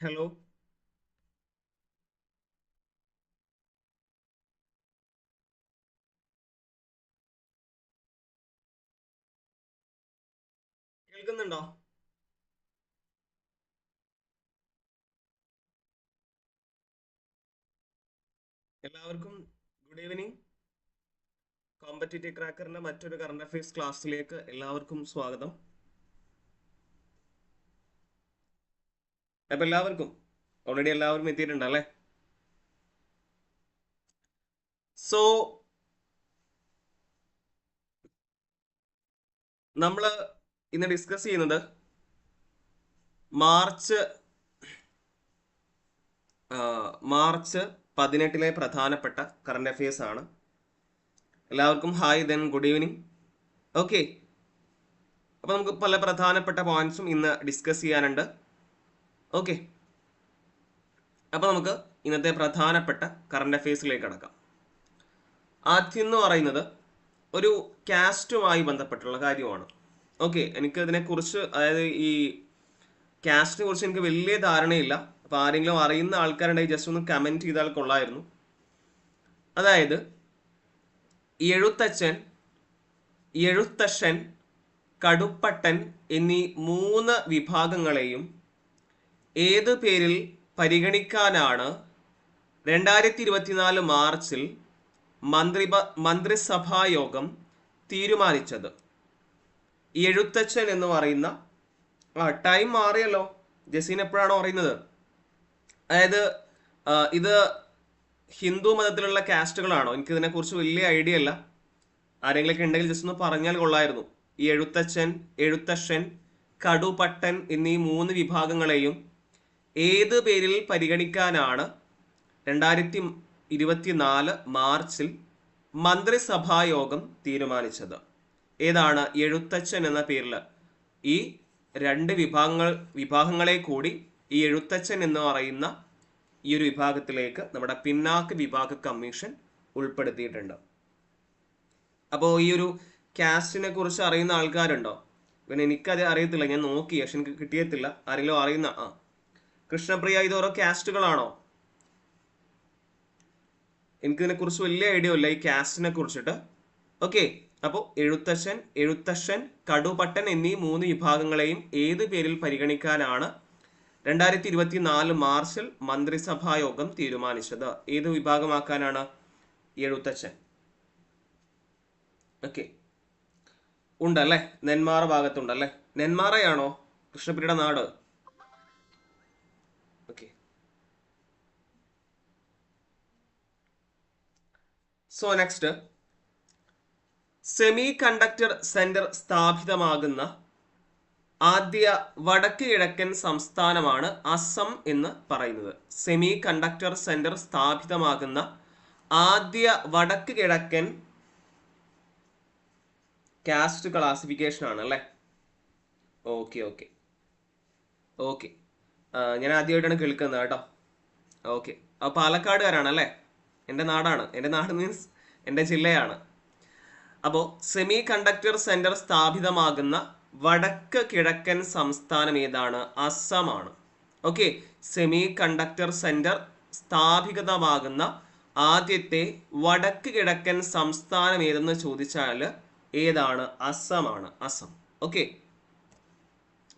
Hello കേൾക്കുന്നുണ്ടോ? എല്ലാവർക്കും good evening competitive ക്രാക്കറിന്റെ മറ്റൊരു കറണ്ട് അഫയേഴ്സ് ക്ലാസ്സിലേക്ക് എല്ലാവർക്കും സ്വാഗതം. അപ്പൊ എല്ലാവർക്കും ഓൾറെഡി എല്ലാവരും എത്തിയിട്ടുണ്ട് അല്ലേ സോ നമ്മൾ ഇന്ന് ഡിസ്കസ് ചെയ്യുന്നത് മാർച്ച് മാർച്ച് പതിനെട്ടിലെ പ്രധാനപ്പെട്ട കറണ്ട് അഫയേഴ്സ് ആണ്. എല്ലാവർക്കും hi then good evening okay അപ്പോൾ നമുക്ക് പല പ്രധാനപ്പെട്ട പോയിന്റ്സും ഇന്ന് ഡിസ്കസ് ചെയ്യാനുണ്ട്. ഓക്കെ. അപ്പോൾ നമുക്ക് ഇന്നത്തെ പ്രധാനപ്പെട്ട കറണ്ട് അഫയേഴ്സിലേക്ക് കടക്കാം. ആദ്യം എന്ന് പറയുന്നത് ഒരു കാസ്റ്റുമായി ബന്ധപ്പെട്ടുള്ള കാര്യമാണ്. ഓക്കെ എനിക്ക് അതിനെക്കുറിച്ച് അതായത് ഈ കാസ്റ്റിനെ കുറിച്ച് എനിക്ക് വലിയ ധാരണയില്ല. അപ്പോൾ ആരെങ്കിലും അറിയുന്ന ആൾക്കാരുണ്ടെങ്കിൽ ജസ്റ്റ് ഒന്ന് കമന്റ് ചെയ്താൽ കൊള്ളായിരുന്നു. അതായത് എഴുത്തച്ഛൻ എഴുത്തച്ഛൻ കടുപ്പട്ടൻ എന്നീ മൂന്ന് വിഭാഗങ്ങളെയും ഏത് പേരിൽ പരിഗണിക്കാനാണ് രണ്ടായിരത്തി ഇരുപത്തിനാല് മാർച്ചിൽ മന്ത്രി മന്ത്രിസഭായോഗം തീരുമാനിച്ചത്? എഴുത്തച്ഛൻ എന്ന് പറയുന്ന ആ ടൈം മാറിയല്ലോ. ജസീൻ എപ്പോഴാണോ പറയുന്നത്? അതായത് ഇത് ഹിന്ദു മതത്തിലുള്ള കാസ്റ്റുകളാണോ? എനിക്ക് ഇതിനെക്കുറിച്ച് വലിയ ഐഡിയ അല്ല. ആരെങ്കിലൊക്കെ ഉണ്ടെങ്കിൽ ജസ്റ്റ് ഒന്ന് പറഞ്ഞാൽ കൊള്ളായിരുന്നു. ഈ എഴുത്തച്ഛൻ എഴുത്തച്ഛൻ കടുപട്ടൻ എന്നീ മൂന്ന് വിഭാഗങ്ങളെയും ഏത് പേരിൽ പരിഗണിക്കാനാണ് രണ്ടായിരത്തി ഇരുപത്തിനാല് മാർച്ചിൽ മന്ത്രിസഭായോഗം തീരുമാനിച്ചത്? ഏതാണ് എഴുത്തച്ഛൻ എന്ന പേരിൽ? ഈ രണ്ട് വിഭാഗങ്ങൾ വിഭാഗങ്ങളെ കൂടി ഈ എഴുത്തച്ഛൻ എന്ന് പറയുന്ന ഈ ഒരു വിഭാഗത്തിലേക്ക് നമ്മുടെ പിന്നാക്ക വിഭാഗ കമ്മീഷൻ ഉൾപ്പെടുത്തിയിട്ടുണ്ട്. അപ്പോൾ ഈ ഒരു കാസ്റ്റിനെ കുറിച്ച് അറിയുന്ന ആൾക്കാരുണ്ടോ? പിന്നെ എനിക്കത് അറിയത്തില്ല. ഞാൻ നോക്കി. പക്ഷെ എനിക്ക് കിട്ടിയത്തില്ല. ആരെങ്കിലും അറിയുന്ന ആ. കൃഷ്ണപ്രിയ ഇത് ഓരോ കാസ്റ്റുകളാണോ? എനിക്കിതിനെ കുറിച്ച് വലിയ ഐഡിയ ഇല്ല ഈ കാസ്റ്റിനെ കുറിച്ചിട്ട് ഓക്കെ അപ്പോൾ എഴുത്തച്ഛൻ എഴുത്തച്ഛൻ കടുപട്ടൻ എന്നീ മൂന്ന് വിഭാഗങ്ങളെയും ഏത് പേരിൽ പരിഗണിക്കാനാണ് രണ്ടായിരത്തി ഇരുപത്തി നാല് മാർച്ചിൽ മന്ത്രിസഭാ യോഗം തീരുമാനിച്ചത്? ഏത് വിഭാഗമാക്കാനാണ് എഴുത്തച്ഛൻ? ഓക്കെ. ഉണ്ടല്ലേ? നെന്മാറ ഭാഗത്തുണ്ടല്ലേ? നെന്മാറയാണോ കൃഷ്ണപ്രിയുടെ നാട്? So next semiconductor centre സ്ഥാപിതമാകുന്ന ആദ്യ വടക്ക് കിഴക്കൻ സംസ്ഥാനമാണ് അസം എന്ന് പറയുന്നത്. സെമി കണ്ടക്ടർ സെന്റർ സ്ഥാപിതമാകുന്ന ആദ്യ വടക്ക് കിഴക്കൻ കാസ്റ്റ് ക്ലാസിഫിക്കേഷൻ ആണ് അല്ലേ? ഓക്കെ ഓക്കെ ഓക്കെ ഞാൻ ആദ്യമായിട്ടാണ് കേൾക്കുന്നത് കേട്ടോ. ഓക്കെ പാലക്കാട് പാലക്കാടുകാരാണല്ലേ എന്റെ നാടാണ്. എന്റെ നാട് മീൻസ് എന്റെ ജില്ലയാണ്. അപ്പോൾ സെമി കണ്ടക്ടർ സെന്റർ സ്ഥാപിതമാകുന്ന വടക്ക് കിഴക്കൻ സംസ്ഥാനം ഏതാണ്? അസമാണ് ഓക്കെ സെമി കണ്ടക്ടർ സെന്റർ സ്ഥാപിതമാകുന്ന ആദ്യത്തെ വടക്ക് കിഴക്കൻ സംസ്ഥാനം ഏതെന്ന് ചോദിച്ചാൽ ഏതാണ്? അസമാണ് അസം ഓക്കെ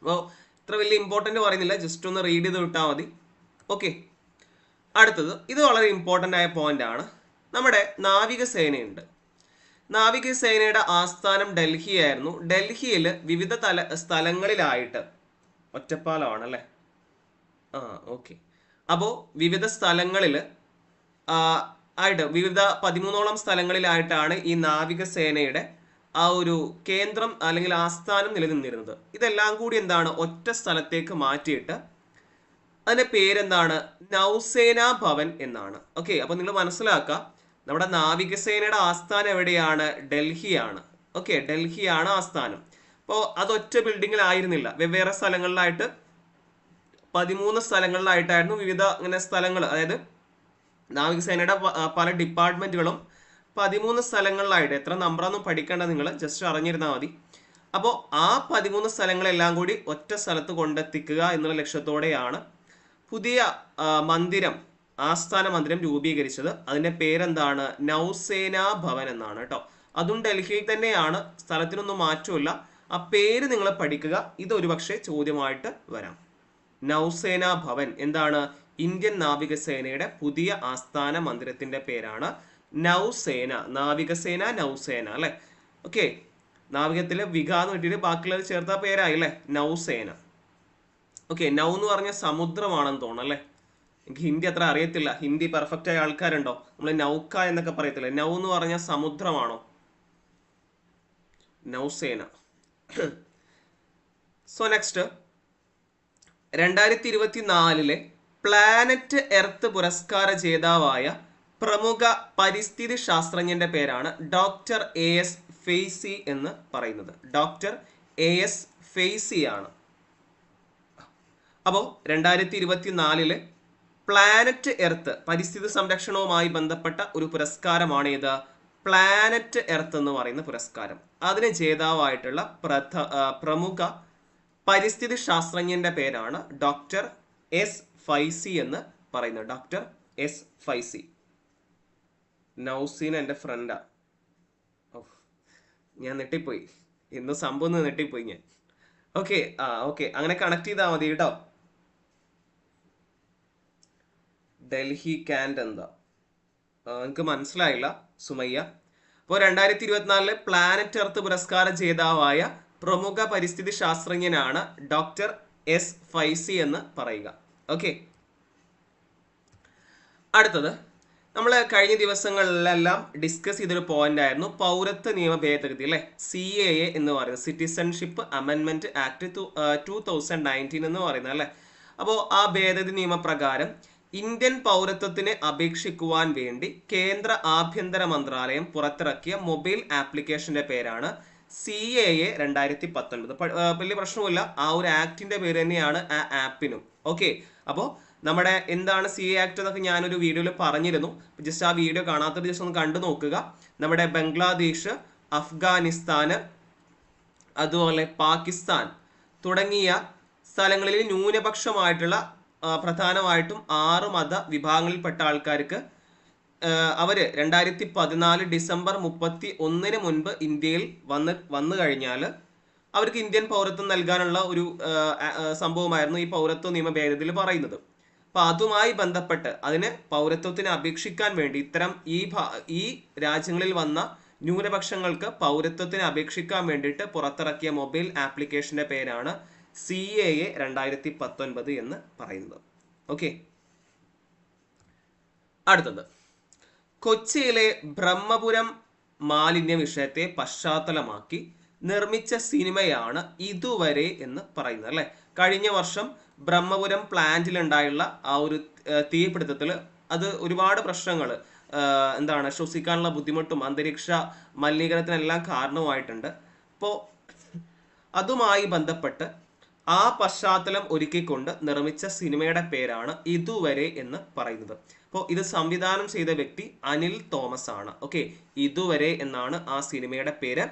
അപ്പോൾ ഇത്ര വലിയ ഇമ്പോർട്ടന്റ് പറയുന്നില്ല. ജസ്റ്റ് ഒന്ന് റീഡ് ചെയ്ത് വിട്ടാൽ മതി. ഓക്കെ അടുത്തത് ഇത് വളരെ ഇമ്പോർട്ടന്റ് ആയ പോയിന്റ് ആണ്. നമ്മുടെ നാവികസേനയുണ്ട്. നാവികസേനയുടെ ആസ്ഥാനം ഡൽഹി ആയിരുന്നു. ഡൽഹിയിൽ വിവിധ തല സ്ഥലങ്ങളിലായിട്ട് ഒറ്റപ്പാലമാണ് അല്ലേ ആ ഓക്കെ അപ്പോൾ വിവിധ സ്ഥലങ്ങളിൽ ആയിട്ട് വിവിധ പതിമൂന്നോളം സ്ഥലങ്ങളിലായിട്ടാണ് ഈ നാവികസേനയുടെ ആ ഒരു കേന്ദ്രം അല്ലെങ്കിൽ ആസ്ഥാനം നിലനിന്നിരുന്നത്. ഇതെല്ലാം കൂടി എന്താണ്? ഒറ്റ സ്ഥലത്തേക്ക് മാറ്റിയിട്ട് അതിന്റെ പേരെന്താണ്? നൗസേന ഭവൻ എന്നാണ്. ഓക്കെ അപ്പൊ നിങ്ങൾ മനസ്സിലാക്കുക നമ്മുടെ നാവികസേനയുടെ ആസ്ഥാനം എവിടെയാണ്? ഡൽഹിയാണ്. ഓക്കെ ഡൽഹിയാണ് ആസ്ഥാനം. അപ്പോൾ അതൊറ്റ ബിൽഡിങ്ങിലായിരുന്നില്ല വെവ്വേറെ സ്ഥലങ്ങളിലായിട്ട് പതിമൂന്ന് സ്ഥലങ്ങളിലായിട്ടായിരുന്നു വിവിധ ഇങ്ങനെ സ്ഥലങ്ങൾ അതായത് നാവികസേനയുടെ പല ഡിപ്പാർട്ട്മെന്റുകളും പതിമൂന്ന് സ്ഥലങ്ങളിലായിട്ട്. എത്ര നമ്പറൊന്നും പഠിക്കേണ്ട നിങ്ങൾ ജസ്റ്റ് അറിഞ്ഞിരുന്നാൽ മതി. അപ്പോൾ ആ പതിമൂന്ന് സ്ഥലങ്ങളെല്ലാം കൂടി ഒറ്റ സ്ഥലത്ത് കൊണ്ടെത്തിക്കുക എന്നുള്ള ലക്ഷ്യത്തോടെയാണ് പുതിയ മന്ദിരം ആസ്ഥാന മന്ദിരം രൂപീകരിച്ചത്. അതിന്റെ പേരെന്താണ്? നൗസേന ഭവൻ എന്നാണ് കേട്ടോ അതും ഡൽഹിയിൽ തന്നെയാണ്. സ്ഥലത്തിനൊന്നും മാറ്റമില്ല. ആ പേര് നിങ്ങൾ പഠിക്കുക. ഇത് ഒരുപക്ഷെ ചോദ്യമായിട്ട് വരാം. നൗസേന ഭവൻ എന്താണ്? ഇന്ത്യൻ നാവികസേനയുടെ പുതിയ ആസ്ഥാന മന്ദിരത്തിന്റെ പേരാണ് നൗസേന. നാവികസേന നൗസേന അല്ലെ? ഓക്കെ. നാവികത്തിലെ വിക എന്ന് കിട്ടിയിട്ട് ബാക്കിയുള്ളത് ചേർത്ത പേരായില്ലേ നൗസേന. ഓക്കെ നൗ എന്ന് പറഞ്ഞ സമുദ്രമാണെന്ന് തോന്നുന്നു അല്ലേ? എനിക്ക് ഹിന്ദി അത്ര അറിയത്തില്ല. ഹിന്ദി പെർഫെക്റ്റ് ആയ ആൾക്കാരുണ്ടോ? നമ്മൾ നൗക്ക എന്നൊക്കെ പറയത്തില്ലേ? നൗ എന്ന് പറഞ്ഞ സമുദ്രമാണോ? നൗസേന. സോ നെക്സ്റ്റ് രണ്ടായിരത്തി ഇരുപത്തി നാലിലെ പ്ലാനറ്റ് എർത്ത് പുരസ്കാര ജേതാവായ പ്രമുഖ പരിസ്ഥിതി ശാസ്ത്രജ്ഞന്റെ പേരാണ് ഡോക്ടർ എ എസ് ഫെയ്സി എന്ന് പറയുന്നത്. ഡോക്ടർ എ എസ് ഫെയ്സി ആണ് അപ്പോൾ രണ്ടായിരത്തി ഇരുപത്തി പ്ലാനറ്റ് എർത്ത് പരിസ്ഥിതി സംരക്ഷണവുമായി ബന്ധപ്പെട്ട ഒരു പുരസ്കാരമാണ് ഏത് പ്ലാനറ്റ് എർത്ത് എന്ന് പറയുന്ന പുരസ്കാരം. അതിന് ജേതാവായിട്ടുള്ള പ്രഥ പ്രമുഖ പരിസ്ഥിതി ശാസ്ത്രജ്ഞന്റെ പേരാണ് ഡോക്ടർ എസ് ഫൈസി എന്ന് പറയുന്നത്. ഡോക്ടർ എസ് ഫൈസി നൗസീൻ എന്റെ ഫ്രണ്ടാ ഞാൻ നെട്ടിപ്പോയി ഇന്ന് സംഭവം നെട്ടിപ്പോയി ഞാൻ. ഓക്കെ ആ ഓക്കെ അങ്ങനെ കണക്ട് ചെയ്താൽ മതി കേട്ടോ. ഡൽഹി ക്യാൻഡ് എന്താ? നിങ്ങൾക്ക് മനസ്സിലായില്ല സുമയ്യ. അപ്പോൾ രണ്ടായിരത്തി ഇരുപത്തിനാലിലെ പ്ലാനറ്റ് എർത്ത് പുരസ്കാര ജേതാവായ പ്രമുഖ പരിസ്ഥിതി ശാസ്ത്രജ്ഞനാണ് ഡോക്ടർ എസ് ഫൈസി എന്ന് പറയുക. ഓക്കെ അടുത്തത്. നമ്മൾ കഴിഞ്ഞ ദിവസങ്ങളിലെല്ലാം ഡിസ്കസ് ചെയ്തൊരു പോയിന്റ് ആയിരുന്നു പൗരത്വ നിയമ ഭേദഗതി അല്ലെ? സി എ എ എന്ന് പറയുന്നത്. സിറ്റിസൺഷിപ്പ് അമെൻമെന്റ് ആക്ട് ടു തൗസൻഡ് നയന്റീൻ എന്ന് പറയുന്നത് അല്ലെ? അപ്പോൾ ആ ഭേദഗതി നിയമപ്രകാരം ഇന്ത്യൻ പൗരത്വത്തിന് അപേക്ഷിക്കുവാൻ വേണ്ടി കേന്ദ്ര ആഭ്യന്തര മന്ത്രാലയം പുറത്തിറക്കിയ മൊബൈൽ ആപ്ലിക്കേഷന്റെ പേരാണ് സി എ എ രണ്ടായിരത്തി പത്തൊൻപത് വലിയ പ്രശ്നമില്ല ആ ഒരു ആക്ടിന്റെ പേര് തന്നെയാണ് ആ ആപ്പിനും. ഓക്കെ. അപ്പോൾ നമ്മുടെ എന്താണ് സി എ ആക്ട് എന്നൊക്കെ ഞാനൊരു വീഡിയോയിൽ പറഞ്ഞിരുന്നു. ജസ്റ്റ് ആ വീഡിയോ കാണാത്തൊരു ജസ്റ്റ് ഒന്ന് കണ്ടു നോക്കുക. നമ്മുടെ ബംഗ്ലാദേശ് അഫ്ഗാനിസ്ഥാന് അതുപോലെ പാകിസ്ഥാൻ തുടങ്ങിയ സ്ഥലങ്ങളിൽ ന്യൂനപക്ഷമായിട്ടുള്ള പ്രധാനമായിട്ടും ആറ് മത വിഭാഗങ്ങളിൽപ്പെട്ട ആൾക്കാർക്ക് അവർ രണ്ടായിരത്തി പതിനാല് ഡിസംബർ മുപ്പത്തി ഒന്നിന് മുൻപ് ഇന്ത്യയിൽ വന്ന് വന്നു കഴിഞ്ഞാൽ അവർക്ക് ഇന്ത്യൻ പൗരത്വം നൽകാനുള്ള ഒരു സംഭവമായിരുന്നു ഈ പൗരത്വ നിയമ ഭേദഗതിയിൽ പറയുന്നത്. അപ്പൊ അതുമായി ബന്ധപ്പെട്ട് അതിന് പൗരത്വത്തിന് അപേക്ഷിക്കാൻ വേണ്ടി ഇത്തരം ഈ ഈ രാജ്യങ്ങളിൽ വന്ന ന്യൂനപക്ഷങ്ങൾക്ക് പൗരത്വത്തിന് അപേക്ഷിക്കാൻ വേണ്ടിയിട്ട് പുറത്തിറക്കിയ മൊബൈൽ ആപ്ലിക്കേഷന്റെ പേരാണ് സി എ എ രണ്ടായിരത്തി പത്തൊൻപത് എന്ന് പറയുന്നത്. ഓക്കെ അടുത്തത്. കൊച്ചിയിലെ ബ്രഹ്മപുരം മാലിന്യ വിഷയത്തെ പശ്ചാത്തലമാക്കി നിർമ്മിച്ച സിനിമയാണ് ഇതുവരെ എന്ന് പറയുന്നത് അല്ലെ? കഴിഞ്ഞ വർഷം ബ്രഹ്മപുരം പ്ലാന്റിലുണ്ടായുള്ള ആ ഒരു തീപിടുത്തത്തിൽ അത് ഒരുപാട് പ്രശ്നങ്ങൾ എന്താണ് ശ്വസിക്കാനുള്ള ബുദ്ധിമുട്ടും അന്തരീക്ഷ മലിനീകരണത്തിനെല്ലാം കാരണമായിട്ടുണ്ട് അപ്പോൾ അതുമായി ബന്ധപ്പെട്ട് ആ പശ്ചാത്തലം ഒരുക്കിക്കൊണ്ട് നിർമ്മിച്ച സിനിമയുടെ പേരാണ് ഇതുവരെ എന്ന് പറയുന്നത്. അപ്പോൾ ഇത് സംവിധാനം ചെയ്ത വ്യക്തി അനിൽ തോമസ് ആണ് ഓക്കെ ഇതുവരെ എന്നാണ് ആ സിനിമയുടെ പേര്.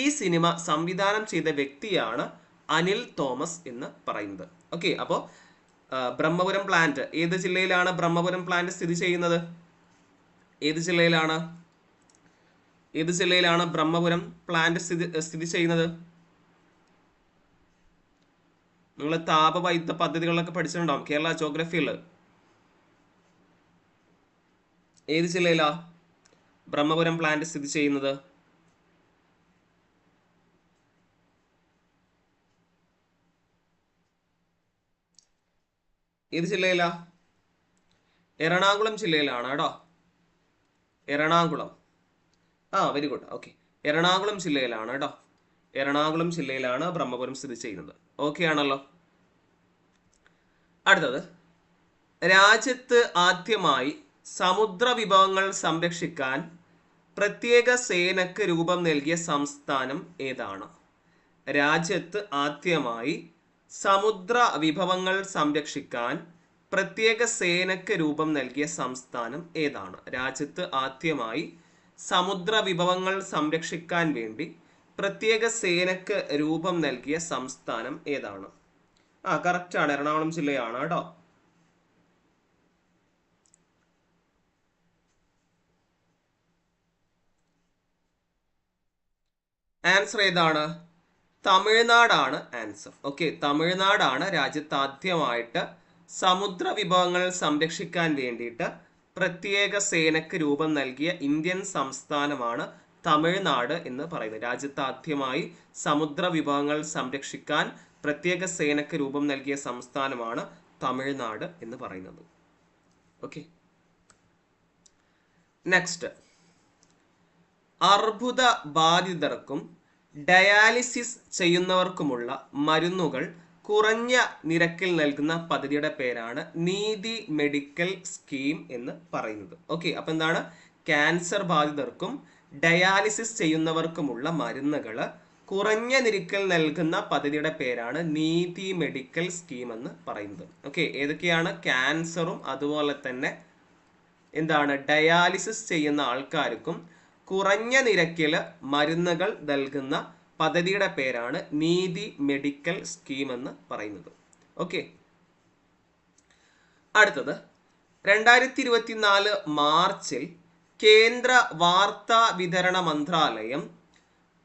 ഈ സിനിമ സംവിധാനം ചെയ്ത വ്യക്തിയാണ് അനിൽ തോമസ് എന്ന് പറയുന്നത്. ഓക്കെ അപ്പോൾ ബ്രഹ്മപുരം പ്ലാന്റ്. ഏത് ജില്ലയിലാണ് ബ്രഹ്മപുരം പ്ലാന്റ് സ്ഥിതി ചെയ്യുന്നത്? ഏത് ജില്ലയിലാണ്? ഏത് ജില്ലയിലാണ് ബ്രഹ്മപുരം പ്ലാന്റ് സ്ഥിതി സ്ഥിതി ചെയ്യുന്നത്? നിങ്ങൾ താപവൈദ്യുത പദ്ധതികളൊക്കെ പഠിച്ചിട്ടുണ്ടാവും കേരള ജോഗ്രഫിയിൽ ഏത് ജില്ലയിലാ ബ്രഹ്മപുരം പ്ലാന്റ് സ്ഥിതി ചെയ്യുന്നത്? ഏത് ജില്ലയിലാ? എറണാകുളം ജില്ലയിലാണ് കേട്ടോ. എറണാകുളം. ആ വെരി ഗുഡ് ഓക്കെ എറണാകുളം ജില്ലയിലാണ് കേട്ടോ. എറണാകുളം ജില്ലയിലാണ് ബ്രഹ്മപുരം സ്ഥിതി ചെയ്യുന്നത്. ഓക്കെ ആണല്ലോ. അടുത്തത്. രാജ്യത്ത് ആദ്യമായി സമുദ്ര വിഭവങ്ങൾ സംരക്ഷിക്കാൻ പ്രത്യേക സേനക്ക് രൂപം നൽകിയ സംസ്ഥാനം ഏതാണ്? രാജ്യത്ത് ആദ്യമായി സമുദ്ര വിഭവങ്ങൾ സംരക്ഷിക്കാൻ പ്രത്യേക സേനക്ക് രൂപം നൽകിയ സംസ്ഥാനം ഏതാണ്? രാജ്യത്ത് ആദ്യമായി സമുദ്ര വിഭവങ്ങൾ സംരക്ഷിക്കാൻ വേണ്ടി പ്രത്യേക സേനക്ക് രൂപം നൽകിയ സംസ്ഥാനം ഏതാണ്? ആ കറക്റ്റാണ് എറണാകുളം ജില്ലയാണ് കേട്ടോ ആൻസർ ഏതാണ്? തമിഴ്നാടാണ് ആൻസർ ഓക്കെ തമിഴ്നാടാണ് രാജ്യത്ത് ആദ്യമായിട്ട് സമുദ്ര വിഭവങ്ങൾ സംരക്ഷിക്കാൻ വേണ്ടിയിട്ട് പ്രത്യേക സേനക്ക് രൂപം നൽകിയ ഇന്ത്യൻ സംസ്ഥാനമാണ് തമിഴ്നാട് എന്ന് പറയുന്നത് രാജ്യത്ത് ആദ്യമായി സമുദ്ര വിഭവങ്ങൾ സംരക്ഷിക്കാൻ പ്രത്യേക സേനക്ക് രൂപം നൽകിയ സംസ്ഥാനമാണ് തമിഴ്നാട് എന്ന് പറയുന്നത്. ഓക്കെ നെക്സ്റ്റ് അർബുദ ബാധിതർക്കും ഡയാലിസിസ് ചെയ്യുന്നവർക്കുമുള്ള മരുന്നുകൾ കുറഞ്ഞ നിരക്കിൽ നൽകുന്ന പദ്ധതിയുടെ പേരാണ് നീതി മെഡിക്കൽ സ്കീം എന്ന് പറയുന്നത്. ഓക്കെ അപ്പൊ എന്താണ്? ക്യാൻസർ ബാധിതർക്കും ഡയാലിസിസ് ചെയ്യുന്നവർക്കുമുള്ള മരുന്നുകൾ കുറഞ്ഞ നിരക്കിൽ നൽകുന്ന പദ്ധതിയുടെ പേരാണ് നീതി മെഡിക്കൽ സ്കീം എന്ന് പറയുന്നത്. ഓക്കെ ഏതൊക്കെയാണ്? ക്യാൻസറും അതുപോലെ തന്നെ എന്താണ്? ഡയാലിസിസ് ചെയ്യുന്ന ആൾക്കാർക്കും കുറഞ്ഞ നിരക്കിൽ മരുന്നുകൾ നൽകുന്ന പദ്ധതിയുടെ പേരാണ് നീതി മെഡിക്കൽ സ്കീം എന്ന് പറയുന്നത്. ഓക്കെ അടുത്തത്. രണ്ടായിരത്തി ഇരുപത്തിനാല് മാർച്ചിൽ കേന്ദ്ര വാർത്താ വിതരണ മന്ത്രാലയം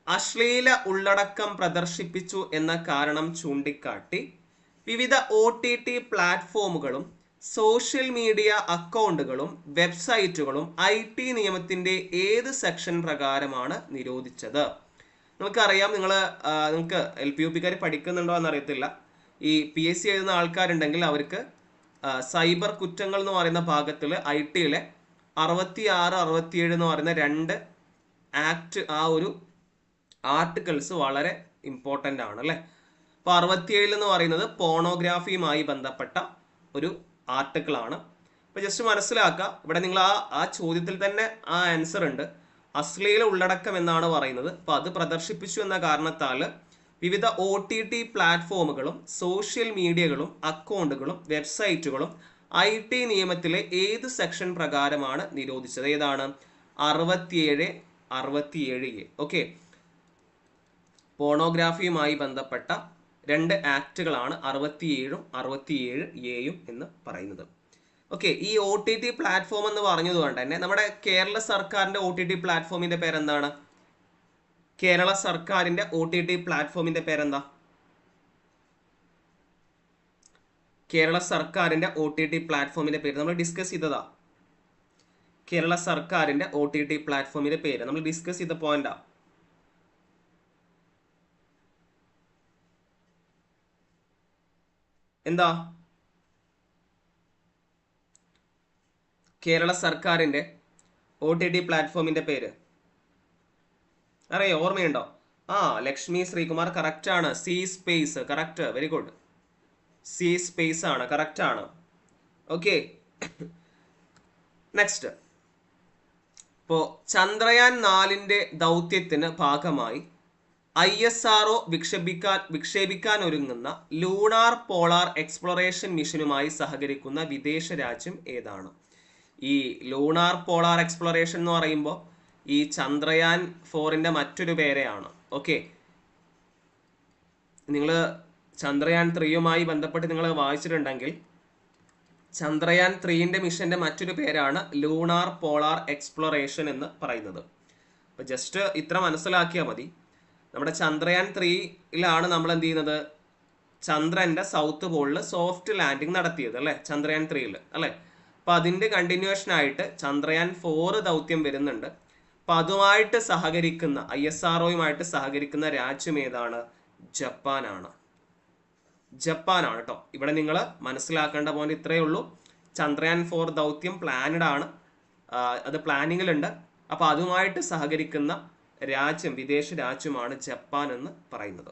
അശ്ലീല ഉള്ളടക്കം പ്രദർശിപ്പിച്ചു എന്ന കാരണം ചൂണ്ടിക്കാട്ടി വിവിധ ഒ ടി ടി പ്ലാറ്റ്ഫോമുകളും സോഷ്യൽ മീഡിയ അക്കൗണ്ടുകളും വെബ്സൈറ്റുകളും ഐ ടി നിയമത്തിന്റെ ഏത് സെക്ഷൻ പ്രകാരമാണ് നിരോധിച്ചത്? നമുക്കറിയാം നിങ്ങൾ നിങ്ങൾക്ക് എൽ പി യു പിക്കാർ പഠിക്കുന്നുണ്ടോ എന്നറിയത്തില്ല. ഈ പി എസ് സി എഴുതുന്ന ആൾക്കാരുണ്ടെങ്കിൽ അവർക്ക് സൈബർ കുറ്റങ്ങൾ എന്ന് പറയുന്ന ഭാഗത്തിൽ ഐ ടിയിലെ അറുപത്തി ആറ് അറുപത്തിയേഴ് എന്ന് പറയുന്ന രണ്ട് ആക്ട് ആ ഒരു ആർട്ടിക്കിൾസ് വളരെ ഇമ്പോർട്ടന്റ് ആണ് അല്ലേ? അപ്പോൾ അറുപത്തിയേഴിൽ എന്ന് പറയുന്നത് പോണോഗ്രാഫിയുമായി ബന്ധപ്പെട്ട ഒരു ആർട്ടിക്കിൾ ആണ്. അപ്പോൾ ജസ്റ്റ് മനസ്സിലാക്കുക ഇവിടെ നിങ്ങൾ ആ ആ ചോദ്യത്തിൽ തന്നെ ആ ആൻസർ ഉണ്ട്. അശ്ലീല ഉള്ളടക്കം എന്നാണ് പറയുന്നത്. അപ്പോൾ അത് പ്രദർശിപ്പിച്ചു എന്ന കാരണത്താൽ വിവിധ ഒ ടി ടി പ്ലാറ്റ്ഫോമുകളും സോഷ്യൽ മീഡിയകളും അക്കൗണ്ടുകളും വെബ്സൈറ്റുകളും ഐ ടി നിയമത്തിലെ ഏത് സെക്ഷൻ പ്രകാരമാണ് നിരോധിച്ചത്? ഏതാണ്? അറുപത്തിയേഴ് അറുപത്തിയേഴ് എ. ഓക്കെ. പോണോഗ്രാഫിയുമായി ബന്ധപ്പെട്ട രണ്ട് ആക്ടുകളാണ് അറുപത്തിയേഴും അറുപത്തിയേഴ് എയും എന്ന് പറയുന്നത്. ഓക്കെ. ഈ ഒ ടി ടി പ്ലാറ്റ്ഫോം എന്ന് പറഞ്ഞതുകൊണ്ട് തന്നെ നമ്മുടെ കേരള സർക്കാരിന്റെ ഒ ടി ടി പ്ലാറ്റ്ഫോമിന്റെ പേരെന്താണ്? കേരള സർക്കാരിന്റെ ഒ ടി ടി പ്ലാറ്റ്ഫോമിന്റെ പേരെന്താ? കേരള സർക്കാരിന്റെ ഒ ടി ടി പ്ലാറ്റ്ഫോമിന്റെ പേര്. നമ്മൾ ഡിസ്കസ് ചെയ്തതാ. കേരള സർക്കാരിന്റെ ഒ ടി ടി പ്ലാറ്റ്ഫോമിന്റെ പേര്. നമ്മൾ ഡിസ്കസ് ചെയ്ത പോയിന്റാ എന്താ? കേരള സർക്കാരിന്റെ ഒ ടി ടി പ്ലാറ്റ്ഫോമിന്റെ പേര്. അറിയോ? ഓർമ്മയുണ്ടോ? ആ ലക്ഷ്മി ശ്രീകുമാർ കറക്റ്റ് ആണ്. C space correct very good C space ആണ് കറക്റ്റ് ആണ്. ഓക്കെ നെക്സ്റ്റ് ഇപ്പോ ചന്ദ്രയാൻ നാലിന്റെ ദൗത്യത്തിന് ഭാഗമായി ഐ എസ് ആർ ഒ വിക്ഷേപിക്കാൻ വിക്ഷേപിക്കാൻ ഒരുങ്ങുന്ന ലൂണാർ പോളാർ എക്സ്പ്ലോറേഷൻ മിഷനുമായി സഹകരിക്കുന്ന വിദേശ രാജ്യം ഏതാണ്? ഈ ലൂണാർ പോളാർ എക്സ്പ്ലോറേഷൻ എന്ന് പറയുമ്പോൾ ഈ ചന്ദ്രയാൻ ഫോറിന്റെ മറ്റൊരു പേരെയാണ്. ഓക്കെ നിങ്ങൾ ചന്ദ്രയാൻ ത്രീയുമായി ബന്ധപ്പെട്ട് നിങ്ങൾ വായിച്ചിട്ടുണ്ടെങ്കിൽ ചന്ദ്രയാൻ ത്രീയിന്റെ മിഷന്റെ മറ്റൊരു പേരാണ് ലൂണാർ പോളാർ എക്സ്പ്ലോറേഷൻ എന്ന് പറയുന്നത്. അപ്പോൾ ജസ്റ്റ് ഇത്ര മനസ്സിലാക്കിയാൽ മതി. നമ്മുടെ ചന്ദ്രയാൻ ത്രീയിലാണ് നമ്മൾ എന്ത് ചെയ്യുന്നത്? ചന്ദ്രന്റെ സൗത്ത് പോളിൽ സോഫ്റ്റ് ലാൻഡിംഗ് നടത്തിയത് അല്ലേ? ചന്ദ്രയാൻ ത്രീയിൽ അല്ലേ? അപ്പോൾ അതിന്റെ കണ്ടിന്യൂഷൻ ആയിട്ട് ചന്ദ്രയാൻ ഫോർ ദൗത്യം വരുന്നുണ്ട്. അപ്പോൾ അതുമായിട്ട് സഹകരിക്കുന്ന ഐ എസ് ആർഒയുമായിട്ട് സഹകരിക്കുന്ന രാജ്യം ഏതാണ്? ജപ്പാനാണ്. ജപ്പാനാണ് കേട്ടോ. ഇവിടെ നിങ്ങൾ മനസ്സിലാക്കേണ്ട പോയിന്റ് ഇത്രയേ ഉള്ളൂ. ചന്ദ്രയാൻ ഫോർ ദൗത്യം പ്ലാനഡ് ആണ്. അത് പ്ലാനിങ്ങിലുണ്ട് അപ്പോൾ അതുമായിട്ട് സഹകരിക്കുന്ന രാജ്യം വിദേശ രാജ്യമാണ് ജപ്പാൻ എന്ന് പറയുന്നത്.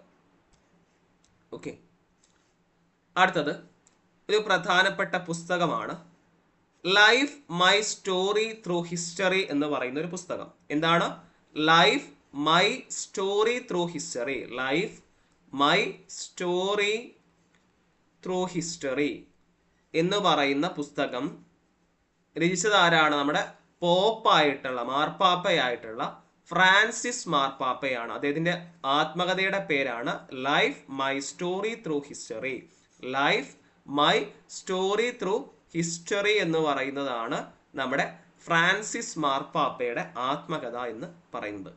ഓക്കെ അടുത്തത് ഒരു പ്രധാനപ്പെട്ട പുസ്തകമാണ്. Life my story through history എന്ന് പറയുന്ന ഒരു പുസ്തകം. എന്താണ്? Life my story through history life my story through history എന്ന് പറയുന്ന പുസ്തകം രചിച്ചത് ആരാണ് നമ്മുടെ പോപ്പായിട്ടുള്ള മാർപ്പാപ്പയായിട്ടുള്ള ഫ്രാൻസിസ് മാർപ്പാപ്പയാണ്. അദ്ദേഹത്തിന്റെ ആത്മകഥയുടെ പേരാണ് life my story through history life my story through history എന്ന് പറയുന്നതാണ് നമ്മുടെ ഫ്രാൻസിസ് മാർപ്പാപ്പയുടെ ആത്മകഥ എന്ന് പറയുന്നത്.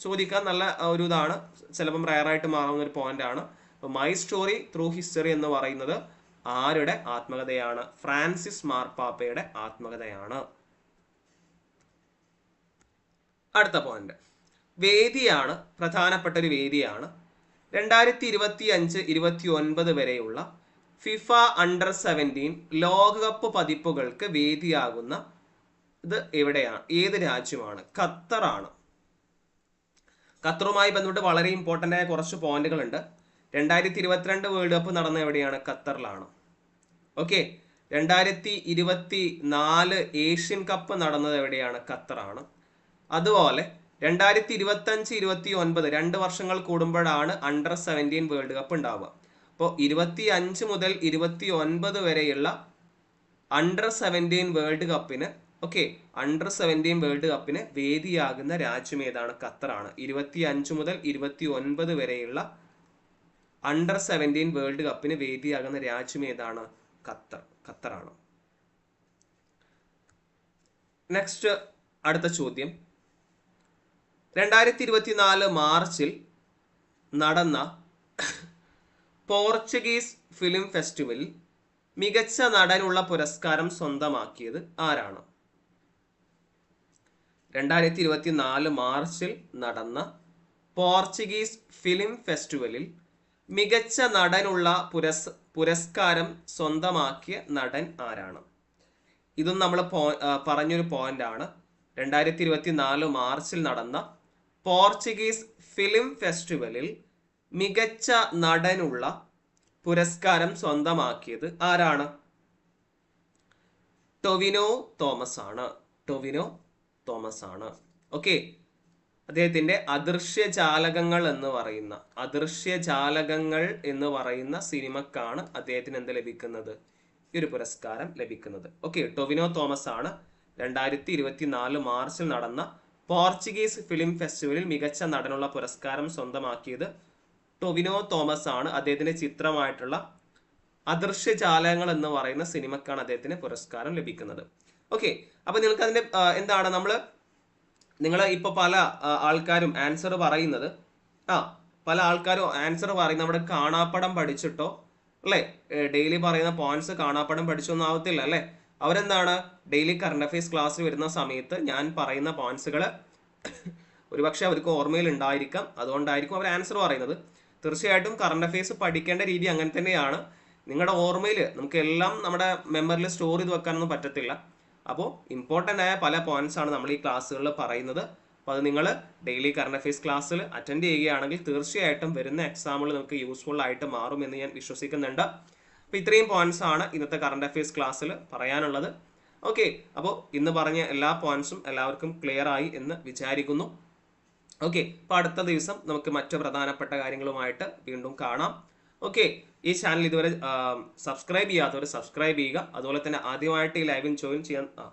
ചോദിക്കാൻ നല്ല ഒരു ഇതാണ്. ചിലപ്പം റയറായിട്ട് മാറാവുന്ന ഒരു പോയിന്റ് ആണ്. മൈ സ്റ്റോറി ത്രൂ ഹിസ്റ്ററി എന്ന് പറയുന്നത് ആരുടെ ആത്മകഥയാണ്? ഫ്രാൻസിസ് മാർപ്പാപ്പയുടെ ആത്മകഥയാണ്. അടുത്ത പോയിന്റ് വേദിയാണ് പ്രധാനപ്പെട്ട ഒരു വേദിയാണ്. രണ്ടായിരത്തി ഇരുപത്തി അഞ്ച് ഇരുപത്തി ഒൻപത് വരെയുള്ള ഫിഫ അണ്ടർ സെവന്റീൻ ലോകകപ്പ് പതിപ്പുകൾക്ക് വേദിയാകുന്ന ഇത് എവിടെയാണ് ഏത് രാജ്യമാണ്? ഖത്തറാണ്. ഖത്തറുമായി ബന്ധപ്പെട്ട് വളരെ ഇമ്പോർട്ടന്റ് ആയ കുറച്ച് പോയിന്റുകൾ ഉണ്ട് രണ്ടായിരത്തി ഇരുപത്തിരണ്ട് വേൾഡ് കപ്പ് നടന്ന എവിടെയാണ്? ഖത്തറിലാണ്. ഓക്കെ. രണ്ടായിരത്തി ഇരുപത്തി നാല് ഏഷ്യൻ കപ്പ് നടന്നത് എവിടെയാണ്? ഖത്തറാണ്. അതുപോലെ രണ്ടായിരത്തി ഇരുപത്തഞ്ച് ഇരുപത്തി ഒൻപത് രണ്ട് വർഷങ്ങൾ കൂടുമ്പോഴാണ് അണ്ടർ സെവന്റീൻ വേൾഡ് കപ്പ് ഉണ്ടാവുക. അപ്പോൾ ഇരുപത്തി അഞ്ച് മുതൽ ഇരുപത്തി ഒൻപത് വരെയുള്ള അണ്ടർ സെവന്റീൻ വേൾഡ് കപ്പിന് ഓക്കെ അണ്ടർ സെവന്റീൻ വേൾഡ് കപ്പിന് വേദിയാകുന്ന രാജ്യം ഏതാണ്? ഖത്തറാണ്. ഇരുപത്തി അഞ്ച് മുതൽ ഇരുപത്തി ഒൻപത് വരെയുള്ള അണ്ടർ സെവന്റീൻ വേൾഡ് കപ്പിന് വേദിയാകുന്ന രാജ്യം ഏതാണ്? ഖത്തർ. ഖത്തറാണ്. നെക്സ്റ്റ് അടുത്ത ചോദ്യം. രണ്ടായിരത്തി ഇരുപത്തിനാല് മാർച്ചിൽ നടന്ന പോർച്ചുഗീസ് ഫിലിം ഫെസ്റ്റിവലിൽ മികച്ച നടനുള്ള പുരസ്കാരം സ്വന്തമാക്കിയത് ആരാണ്? രണ്ടായിരത്തി ഇരുപത്തിനാല് മാർച്ചിൽ നടന്ന പോർച്ചുഗീസ് ഫിലിം ഫെസ്റ്റിവലിൽ മികച്ച നടനുള്ള പുരസ് പുരസ്കാരം സ്വന്തമാക്കിയ നടൻ ആരാണ്? ഇതും നമ്മൾ പറഞ്ഞൊരു പോയിന്റ് ആണ്. രണ്ടായിരത്തി ഇരുപത്തി നാല് മാർച്ചിൽ നടന്ന പോർച്ചുഗീസ് ഫിലിം ഫെസ്റ്റിവലിൽ മികച്ച നടനുള്ള പുരസ്കാരം സ്വന്തമാക്കിയത് ആരാണ്? ടൊവിനോ തോമസ് ആണ് ടൊവിനോ തോമസ് ആണ് ഓക്കെ. അദ്ദേഹത്തിന്റെ അദൃശ്യ ജാലകങ്ങൾ എന്ന് പറയുന്ന അദൃശ്യ ജാലകങ്ങൾ എന്ന് പറയുന്ന സിനിമക്കാണ് അദ്ദേഹത്തിന് എന്ത് ലഭിക്കുന്നത്? ഈ ഒരു പുരസ്കാരം ലഭിക്കുന്നത്. ഓക്കെ ടൊവിനോ തോമസ് ആണ്. രണ്ടായിരത്തി ഇരുപത്തി മാർച്ചിൽ നടന്ന പോർച്ചുഗീസ് ഫിലിം ഫെസ്റ്റിവലിൽ മികച്ച നടനുള്ള പുരസ്കാരം സ്വന്തമാക്കിയത് ടൊവിനോ തോമസ് ആണ്. അദ്ദേഹത്തിന്റെ ചിത്രമായിട്ടുള്ള അദൃശ്യ ജാലകങ്ങൾ എന്ന് പറയുന്ന സിനിമക്കാണ് അദ്ദേഹത്തിന് പുരസ്കാരം ലഭിക്കുന്നത്. ഓക്കെ അപ്പൊ നിങ്ങൾക്ക് അതിന്റെ എന്താണ് നമ്മൾ നിങ്ങൾ ഇപ്പൊ പല ആൾക്കാരും ആൻസർ പറയുന്നത്. ആ പല ആൾക്കാരും ആൻസർ പറയുന്നത് അവിടെ കാണാപ്പടം പഠിച്ചിട്ടോ അല്ലേ? ഡെയിലി പറയുന്ന പോയിന്റ്സ് കാണാപ്പടം പഠിച്ചൊന്നും ആവത്തില്ല അല്ലേ? അവരെന്താണ്? ഡെയിലി കറണ്ട് അഫയേഴ്സ് ക്ലാസ്സിൽ വരുന്ന സമയത്ത് ഞാൻ പറയുന്ന പോയിന്റ്സുകൾ ഒരുപക്ഷെ അവർക്ക് ഓർമ്മയിൽ ഉണ്ടായിരിക്കാം. അതുകൊണ്ടായിരിക്കും അവർ ആൻസർ പറയുന്നത്. തീർച്ചയായിട്ടും കറണ്ട് അഫയേഴ്സ് പഠിക്കേണ്ട രീതി അങ്ങനെ തന്നെയാണ്. നിങ്ങളുടെ ഓർമ്മയിൽ നമുക്ക് എല്ലാം നമ്മുടെ മെമ്മറിയിൽ സ്റ്റോർ ചെയ്ത് വെക്കാനൊന്നും പറ്റത്തില്ല. അപ്പോൾ ഇമ്പോർട്ടന്റ് ആയ പല പോയിന്റ്സ് ആണ് നമ്മൾ ഈ ക്ലാസ്സുകളിൽ പറയുന്നത്. അപ്പോൾ അത് നിങ്ങൾ ഡെയിലി കറണ്ട് അഫയേഴ്സ് ക്ലാസ്സിൽ അറ്റൻഡ് ചെയ്യുകയാണെങ്കിൽ തീർച്ചയായിട്ടും വരുന്ന എക്സാമുകൾ നമുക്ക് യൂസ്ഫുൾ ആയിട്ട് മാറും എന്ന് ഞാൻ വിശ്വസിക്കുന്നുണ്ട്. അപ്പോൾ ഇത്രയും പോയിന്റ്സ് ആണ് ഇന്നത്തെ കറണ്ട് അഫയേഴ്സ് ക്ലാസ്സിൽ പറയാനുള്ളത്. ഓക്കെ അപ്പോൾ ഇന്ന് പറഞ്ഞ എല്ലാ പോയിന്റ്സും എല്ലാവർക്കും ക്ലിയർ ആയി എന്ന് വിചാരിക്കുന്നു. ഓക്കെ അപ്പോൾ അടുത്ത ദിവസം നമുക്ക് മറ്റു പ്രധാനപ്പെട്ട കാര്യങ്ങളുമായിട്ട് വീണ്ടും കാണാം. ഓക്കെ ഈ ചാനൽ ഇതുവരെ സബ്സ്ക്രൈബ് ചെയ്യാത്തവർ സബ്സ്ക്രൈബ് ചെയ്യുക. അതുപോലെ തന്നെ ആദ്യമായിട്ട് ഈ ലൈവിൽ ജോയിൻ ചെയ്യാൻ ആ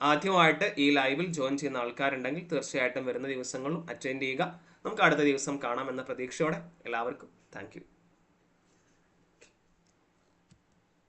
ആദ്യമായിട്ട് ഈ ലൈവിൽ ജോയിൻ ചെയ്യുന്ന ആൾക്കാരുണ്ടെങ്കിൽ തീർച്ചയായിട്ടും വരുന്ന ദിവസങ്ങളും അറ്റൻഡ് ചെയ്യുക. നമുക്ക് അടുത്ത ദിവസം കാണാം എന്ന പ്രതീക്ഷയോടെ എല്ലാവർക്കും താങ്ക്